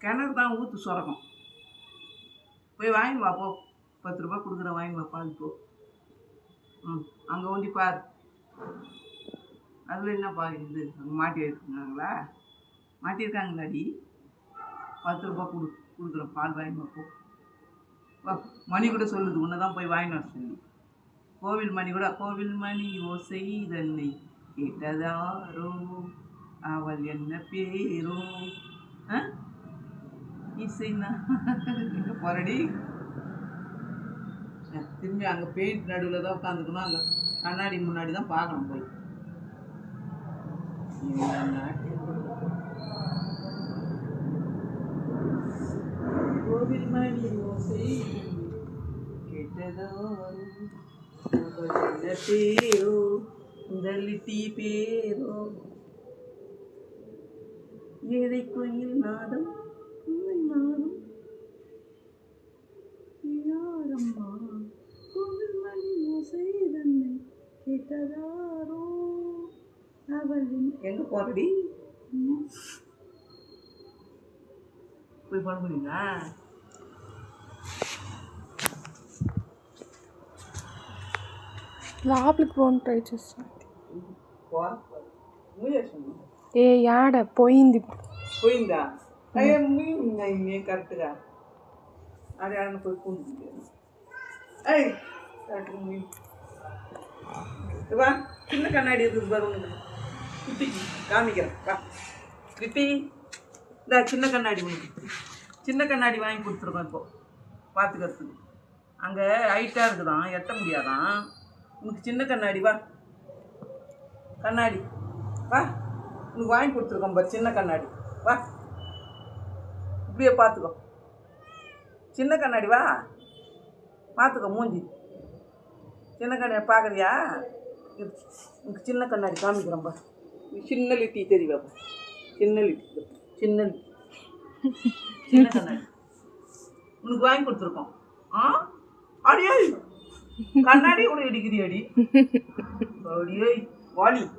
கிணறு தான் ஊற்று சுரக்கும் போய் வாங்கி வா போ. பத்து ரூபா கொடுக்குற வாங்கி வா பால் போ. ம் அங்கே ஒண்டி பார். அதில் என்ன பால் இது? அங்கே மாட்டி வச்சுருக்காங்களா மாட்டியிருக்காங்களாடி? பத்து ரூபா கொடு கொடுக்குற பால் வாங்கி வா போ. வா மணி கூட சொல்லுது உன்னை தான் போய் வாங்கிட்டு வர சொல்லி கோவில் மணி கூட கோவில் மணி ஓசை தன்னை கேட்டதாரோ? அவள் என்ன பேரோ? ஆ? இசைனா? எங்கே போறடி? திரும்பி அங்கே பெயிண்ட் நடுவில் தான் உட்காந்துக்கணும் அங்கே கண்ணாடி முன்னாடி தான் பார்க்கணும் போய் கோவில் மணி ஓசை. கெட்டதோ? என்ன பேரோ? இந்த லிட்டி பேரோ? ஏழை கோயில் நாதம் உன்னை நாதம் யாரம்மா கோவில் மணி ஓசை தன்னை கேட்டதாரோ அவள் எங்க போறடி போய் பண்ண முடியுங்களா లోపలికి ఫోన్ ట్రై చేస్తాను పోర మూసేసాను ఏ యాడ పోయింది ఇప్పుడు పోయిందా అయ్యే మూయిందా ఇన్ని కరెక్ట్గా అది ఆడ పోయి కూర్చుంది అయ్యి కరెక్ట్గా మూయి வா சின்ன கண்ணாடி இருக்குது பாரு உனக்கு குட்டிக்கு காமிக்கிறேன் வா கிருத்தி இந்த சின்ன கண்ணாடி உனக்கு சின்ன கண்ணாடி வாங்கி கொடுத்துருக்கோம் இப்போ பார்த்துக்கிறதுக்கு அங்கே ஹைட்டாக இருக்குதான் எட்ட முடியாதான் உனக்கு சின்ன கண்ணாடி வா கண்ணாடி வா உனக்கு வாங்கி கொடுத்துருக்கோம் பாரு சின்ன கண்ணாடி. வா. இப்படியே பார்த்துக்கோ. சின்ன கண்ணாடி வா. பார்த்துக்கோ மூஞ்சி. சின்ன கண்ணாடி பார்க்குறியா? உனக்கு சின்ன கண்ணாடி காமிக்கிறேன் பாரு. சின்ன லிட்டி தெரியுவா. சின்ன லிட்டி சின்ன லிட்டி. சின்ன கண்ணாடி. உனக்கு வாங்கி கொடுத்துருக்கோம். ஆ? அடியே. கண்ணாடி கூட இடிக்கிறீ அடி அடியே வாலி.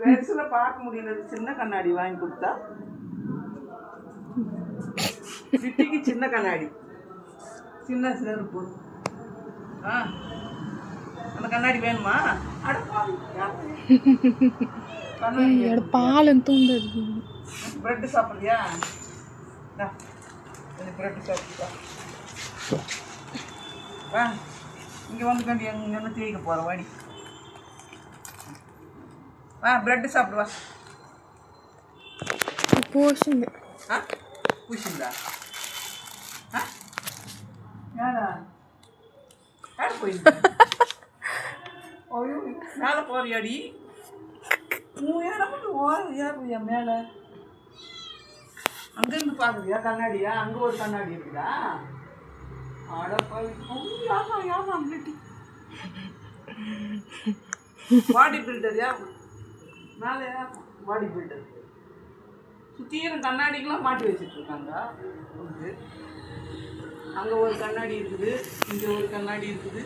பெருசில் பார்க்க முடியல. சின்ன கண்ணாடி வாங்கி கொடுத்தா? சிட்டிக்கு சின்ன கண்ணாடி. சின்ன செருப்பு. ஆ. அந்த கண்ணாடி வேணுமா? அட பால் தூண்டு பிரெட் சாப்பிடுறியா பிரெட் சாப்பிடுவா வா. இங்கே வந்து கண்டி எங்கே தேய்க்க போகிற வாடி. வா ப்ரெட்டு சாப்பிடுவா பூஷுங்க ஆ? பூஷுங்களா ஆ? யாரா? போயிருந்தா மேலே போறியாடி? மூயாரம் ஓரியா மேலே. அங்கேருந்து பார்க்குறியா கண்ணாடியா? அங்கே ஒரு கண்ணாடி இருக்குதா? பாடி பில்டரியா மேலே பாடி பில்டர் சுற்றியும் கண்ணாடிக்கெலாம் மாட்டி வச்சுட்ருக்காங்க. அங்கே ஒரு கண்ணாடி இருக்குது இங்கே ஒரு கண்ணாடி இருக்குது.